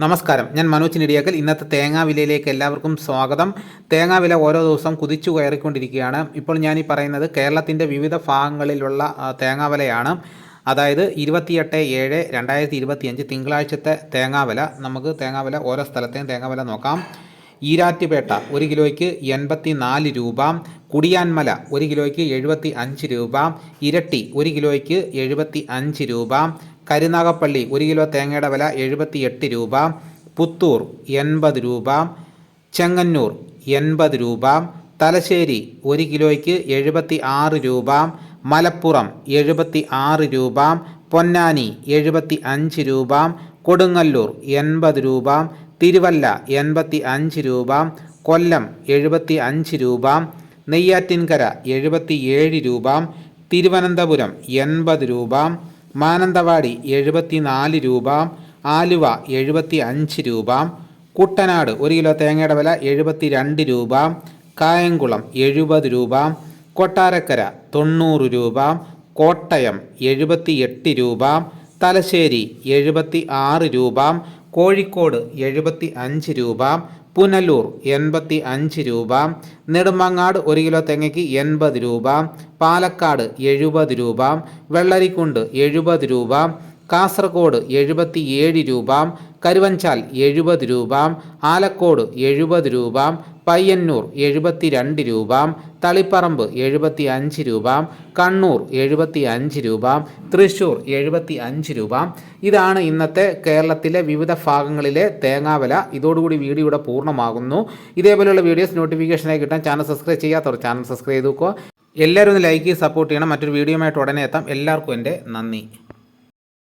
നമസ്കാരം. ഞാൻ മനോജ് നെടിയാക്കൽ. ഇന്നത്തെ തേങ്ങാ വിലയിലേക്ക് എല്ലാവർക്കും സ്വാഗതം. തേങ്ങാ വില ഓരോ ദിവസം കുതിച്ചു കയറിക്കൊണ്ടിരിക്കുകയാണ്. ഇപ്പോൾ ഞാൻ ഈ പറയുന്നത് കേരളത്തിന്റെ വിവിധ ഭാഗങ്ങളിലുള്ള തേങ്ങാ വിലയാണ്. അതായത് ഇരുപത്തിയെട്ട് ഏഴ് രണ്ടായിരത്തി ഇരുപത്തിയഞ്ച് തിങ്കളാഴ്ചത്തെ തേങ്ങാ വില. നമുക്ക് തേങ്ങാ വില ഓരോ സ്ഥലത്തെയും തേങ്ങാ വില നോക്കാം. ഈരാറ്റുപേട്ട ഒരു കിലോയ്ക്ക് എൺപത്തി നാല് രൂപ. കുടിയാൻമല ഒരു കിലോയ്ക്ക് എഴുപത്തി അഞ്ച് രൂപ. ഇരട്ടി ഒരു കിലോയ്ക്ക് എഴുപത്തി അഞ്ച് രൂപ. കരുനാഗപ്പള്ളി ഒരു കിലോ തേങ്ങയുടെ വില എഴുപത്തി എട്ട് രൂപ. പുത്തൂർ എൺപത് രൂപ. ചെങ്ങന്നൂർ എൺപത് രൂപ. തലശ്ശേരി ഒരു കിലോയ്ക്ക് എഴുപത്തി ആറ് രൂപ. മലപ്പുറം എഴുപത്തി ആറ് രൂപ. പൊന്നാനി എഴുപത്തി അഞ്ച് രൂപ. കൊടുങ്ങല്ലൂർ എൺപത് രൂപ. തിരുവല്ല എൺപത്തി അഞ്ച് രൂപ. കൊല്ലം എഴുപത്തി അഞ്ച് രൂപ. നെയ്യാറ്റിൻകര എഴുപത്തി ഏഴ് രൂപ. തിരുവനന്തപുരം എൺപത് രൂപ. മാനന്തവാടി എഴുപത്തി നാല് രൂപ ആലുവ എഴുപത്തി അഞ്ച് രൂപ കുട്ടനാട് ഒരു കിലോ തേങ്ങയുടെ വില എഴുപത്തി രണ്ട് രൂപ കായംകുളം എഴുപത് രൂപ കൊട്ടാരക്കര തൊണ്ണൂറ് രൂപ കോട്ടയം എഴുപത്തി എട്ട് രൂപ തലശ്ശേരി എഴുപത്തി ആറ് രൂപ കോഴിക്കോട് എഴുപത്തി അഞ്ച് രൂപ പുനലൂർ എൺപത്തി അഞ്ച് രൂപ നെടുമങ്ങാട് ഒരു കിലോ തെങ്ങയ്ക്ക് എൺപത് രൂപ പാലക്കാട് എഴുപത് രൂപ വെള്ളരിക്കുണ്ട് എഴുപത് രൂപ കാസർഗോഡ് എഴുപത്തി ഏഴ് രൂപ കരുവഞ്ചാൽ എഴുപത് രൂപ ആലക്കോട് എഴുപത് രൂപ പയ്യന്നൂർ എഴുപത്തി രണ്ട് രൂപ തളിപ്പറമ്പ് എഴുപത്തി അഞ്ച് രൂപ കണ്ണൂർ എഴുപത്തി അഞ്ച് രൂപ തൃശ്ശൂർ എഴുപത്തി അഞ്ച് രൂപ. ഇതാണ് ഇന്നത്തെ കേരളത്തിലെ വിവിധ ഭാഗങ്ങളിലെ തേങ്ങാവില. ഇതോടുകൂടി വീഡിയോ ഇവിടെ പൂർണമാകുന്നു. ഇതേപോലെയുള്ള വീഡിയോസ് നോട്ടിഫിക്കേഷനായി കിട്ടാൻ ചാനൽ സബ്സ്ക്രൈബ് ചെയ്യാത്തവർ ചാനൽ സബ്സ്ക്രൈബ് ചെയ്തു എല്ലാവരും ഒന്ന് ലൈക്ക് സപ്പോർട്ട് ചെയ്യണം. മറ്റൊരു വീഡിയോയുമായിട്ട് ഉടനെ എത്താം. എല്ലാവർക്കും എന്റെ നന്ദി.